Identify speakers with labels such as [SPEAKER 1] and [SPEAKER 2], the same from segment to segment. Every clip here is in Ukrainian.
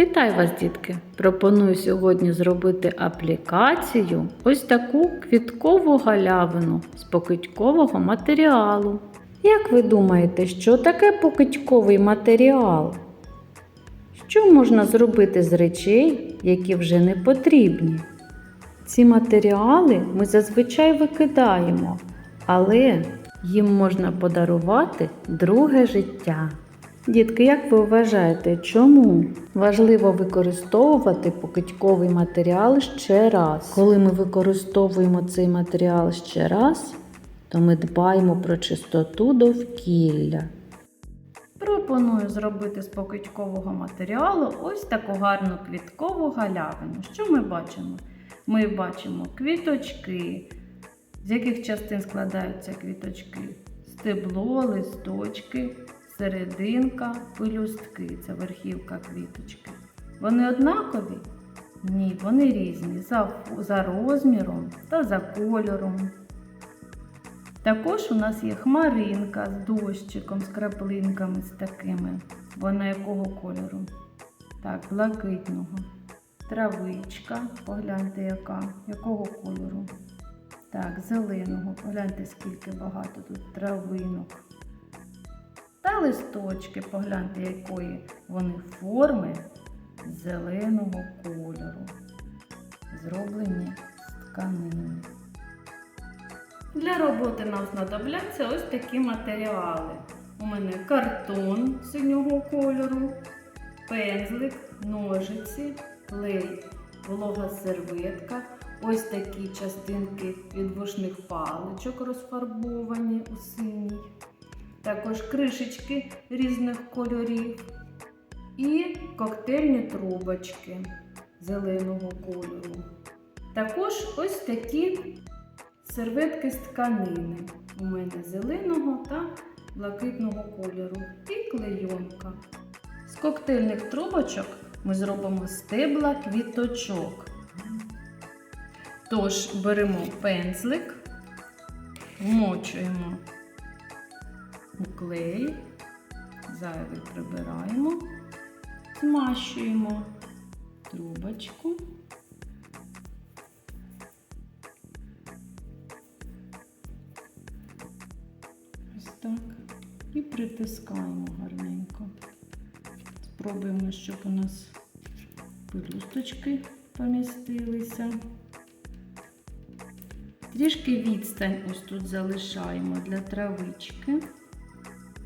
[SPEAKER 1] Вітаю вас, дітки! Пропоную сьогодні зробити аплікацію ось таку квіткову галявину з покидькового матеріалу. Як ви думаєте, що таке покидьковий матеріал? Що можна зробити з речей, які вже не потрібні? Ці матеріали ми зазвичай викидаємо, але їм можна подарувати друге життя. Дітки, як ви вважаєте, чому важливо використовувати покидьковий матеріал ще раз? Коли ми використовуємо цей матеріал ще раз, то ми дбаємо про чистоту довкілля. Пропоную зробити з покидькового матеріалу ось таку гарну квіткову галявину. Що ми бачимо? Ми бачимо квіточки, з яких частин складаються квіточки? Стебло, листочки, серединка, пелюстки це верхівка квіточки. Вони однакові? Ні, вони різні за, за розміром та за кольором. Також у нас є хмаринка з дощиком, з краплинками з такими. Вона якого кольору? Так, блакитного. Травичка, погляньте, яка, якого кольору. Так, зеленого. Погляньте, скільки багато тут травинок. Та листочки, погляньте, якої вони форми зеленого кольору. Зроблені з тканини. Для роботи нам знадобляться ось такі матеріали. У мене картон синього кольору, пензлик, ножиці, клей, волога серветка, ось такі частинки від вушних паличок розфарбовані у синій, також кришечки різних кольорів і коктейльні трубочки зеленого кольору. Також ось такі серветки з тканини. У мене зеленого та блакитного кольору і клейонка. З коктейльних трубочок ми зробимо стебла квіточок. Тож беремо пензлик, вмочуємо клей, зайвий прибираємо, змащуємо трубочку. Так. І притискаємо гарненько. Спробуємо, щоб у нас пелюсточки помістилися. Трішки відстань ось тут залишаємо для травички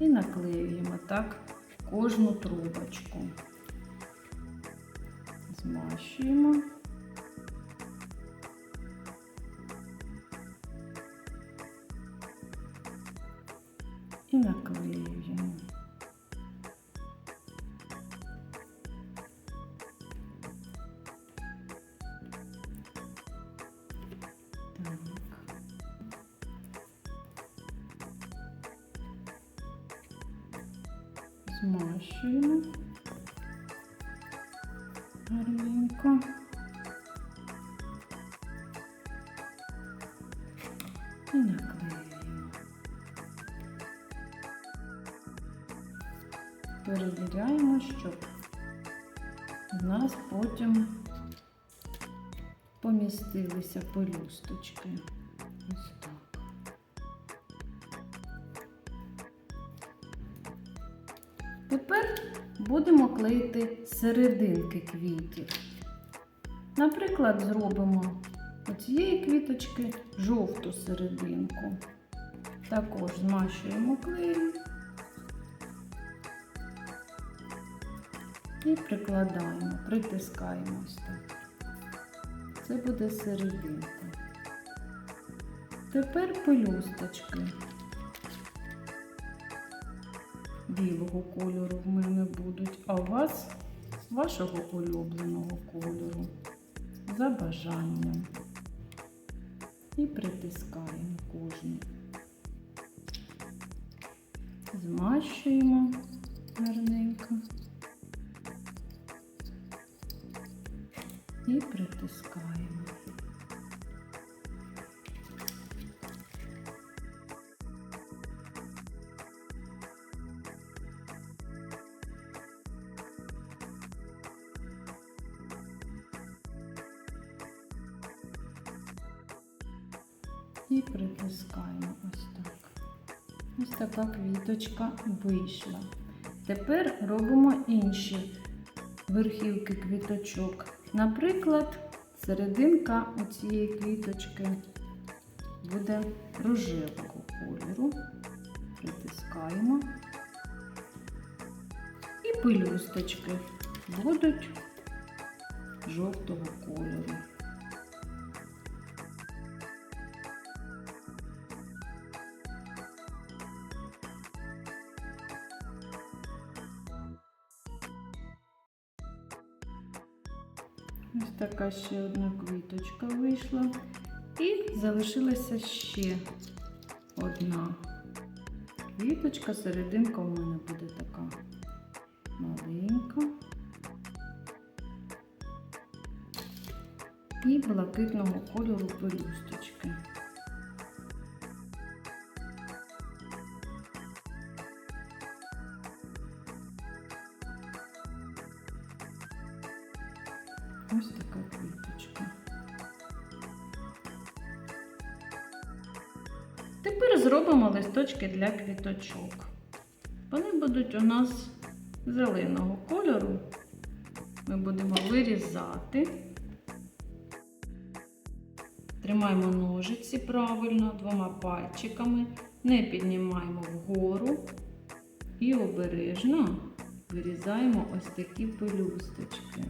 [SPEAKER 1] і наклеюємо так кожну трубочку. Змащуємо. і наклеюємо. Змащуємо гарненько. І наклеюємо. перевіряємо, щоб в нас потім помістилися пелюсточки. Будемо клеїти серединки квітів. Наприклад, зробимо оцієї квіточки жовту серединку. Також змащуємо клеєм. і прикладаємо, притискаємо ось так. Це буде серединка. Тепер пелюсточки білого кольору в мене будуть, а у вас вашого улюбленого кольору за бажанням. І притискаємо кожну. Змащуємо гарненько. і притискаємо. І притискаємо ось так. Ось така квіточка вийшла. Тепер робимо інші верхівки квіточок. Наприклад, серединка у цієї квіточки буде рожевого кольору. Притискаємо. І пелюсточки будуть жовтого кольору. Ось така ще одна квіточка вийшла. І залишилася ще одна квіточка. Серединка у мене буде така маленька. І блакитного кольору пелюсточки. Квіточок. Вони будуть у нас зеленого кольору. Ми будемо вирізати. Тримаємо ножиці правильно двома пальчиками, не піднімаємо вгору і обережно вирізаємо ось такі пелюсточки.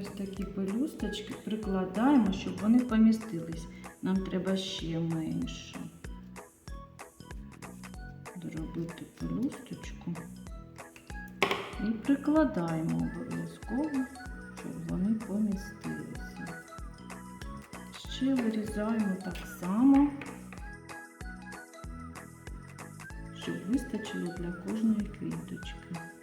[SPEAKER 1] Ось такі пелюсточки прикладаємо, щоб вони помістились. Нам треба ще менше. Доробити пелюсточку і прикладаємо обов'язково, щоб вони помістилися. Ще вирізаємо так само, щоб вистачило для кожної квіточки.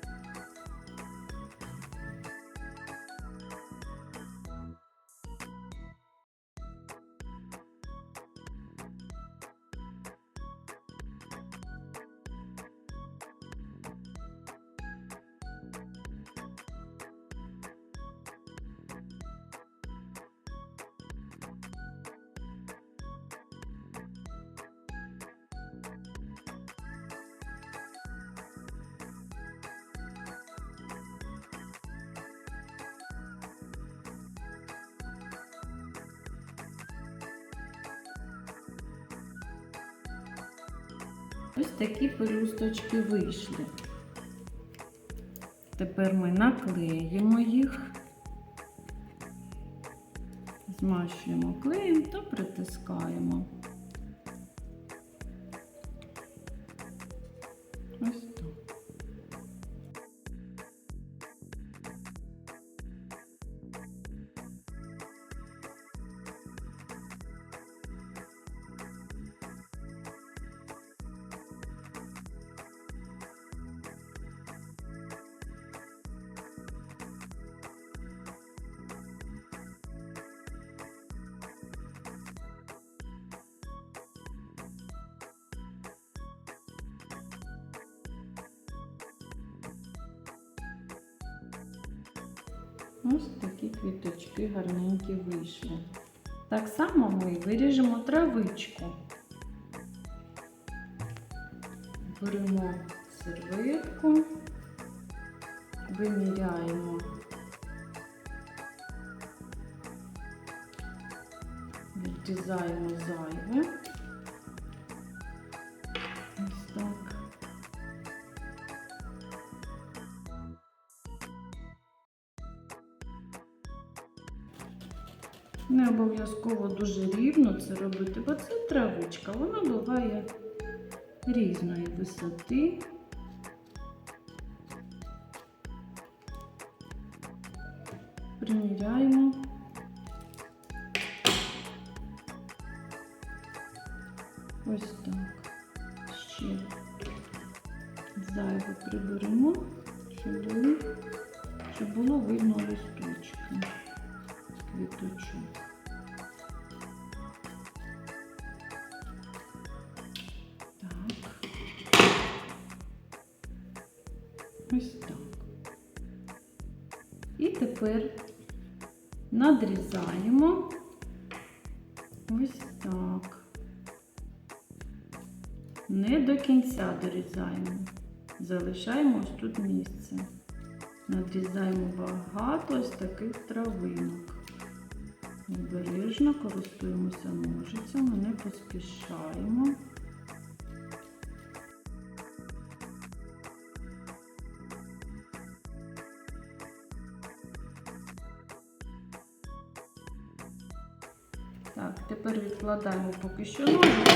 [SPEAKER 1] Ось такі пелюсточки вийшли. Тепер ми наклеїмо їх, змащуємо клеєм та притискаємо. Ось такі квіточки гарненькі вийшли. Так само ми виріжемо травичку. Беремо серветку, виміряємо відрізаємо зайве. Обов'язково дуже рівно це робити, бо це травичка, вона буває різної висоти. Приміряємо. Ось так. Ще зайве приберемо, щоб були щоб було видно листочки, квіточок. Ось так. І тепер надрізаємо ось так. Не до кінця дорізаємо. Залишаємо ось тут місце. Надрізаємо багато ось таких травинок. Обережно користуємося ножицями, не поспішаємо. Так, тепер відкладаємо поки що ножиці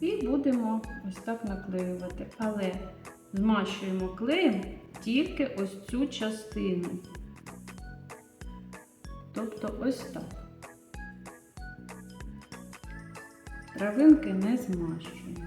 [SPEAKER 1] і будемо ось так наклеювати. Але змащуємо клеєм тільки ось цю частину. Тобто ось так. Травинки не змащуємо.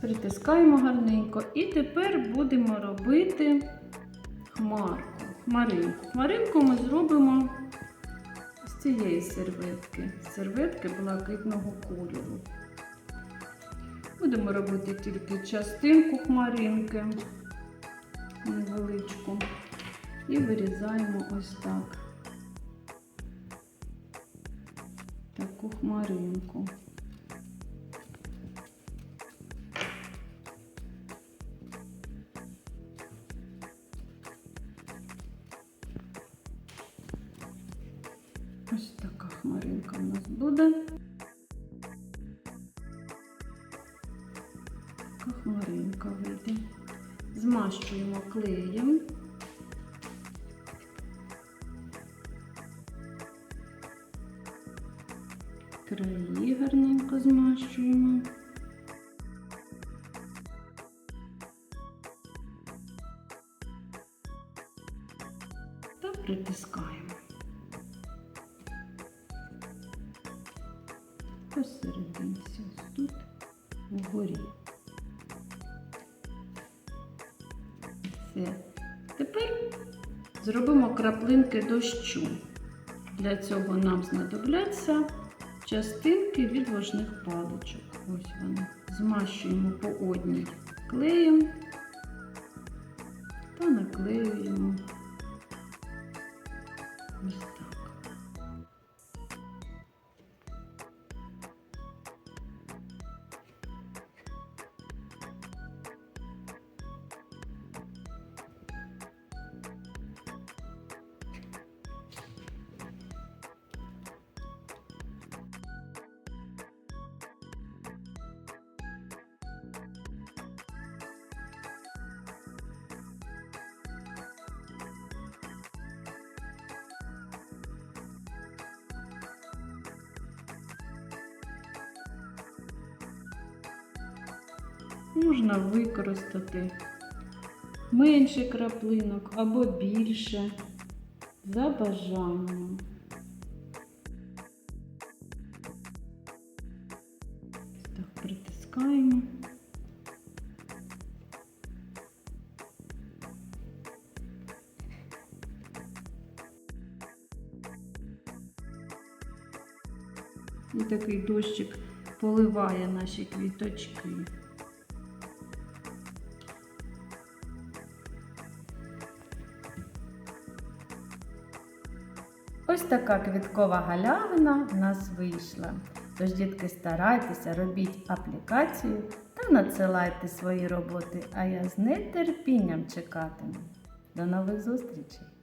[SPEAKER 1] Притискаємо гарненько і тепер будемо робити хмарку, хмаринку. Хмаринку ми зробимо з цієї серветки, серветки блакитного кольору. Будемо робити тільки частинку хмаринки невеличку і вирізаємо ось так таку хмаринку. Змащуємо клеєм. Краї гарненько змащуємо. Та притискаємо. Все. Тепер зробимо краплинки дощу. Для цього нам знадобляться частинки від важних паличок. Ось вони. Змащуємо по одній клеєм та наклеюємо Можна використати менше краплинок або більше за бажанням. Так притискаємо. І такий дощик поливає наші квіточки. Така квіткова галявина в нас вийшла. Тож, дітки, старайтеся, робіть аплікацію та надсилайте свої роботи, а я з нетерпінням чекатиму. До нових зустрічей!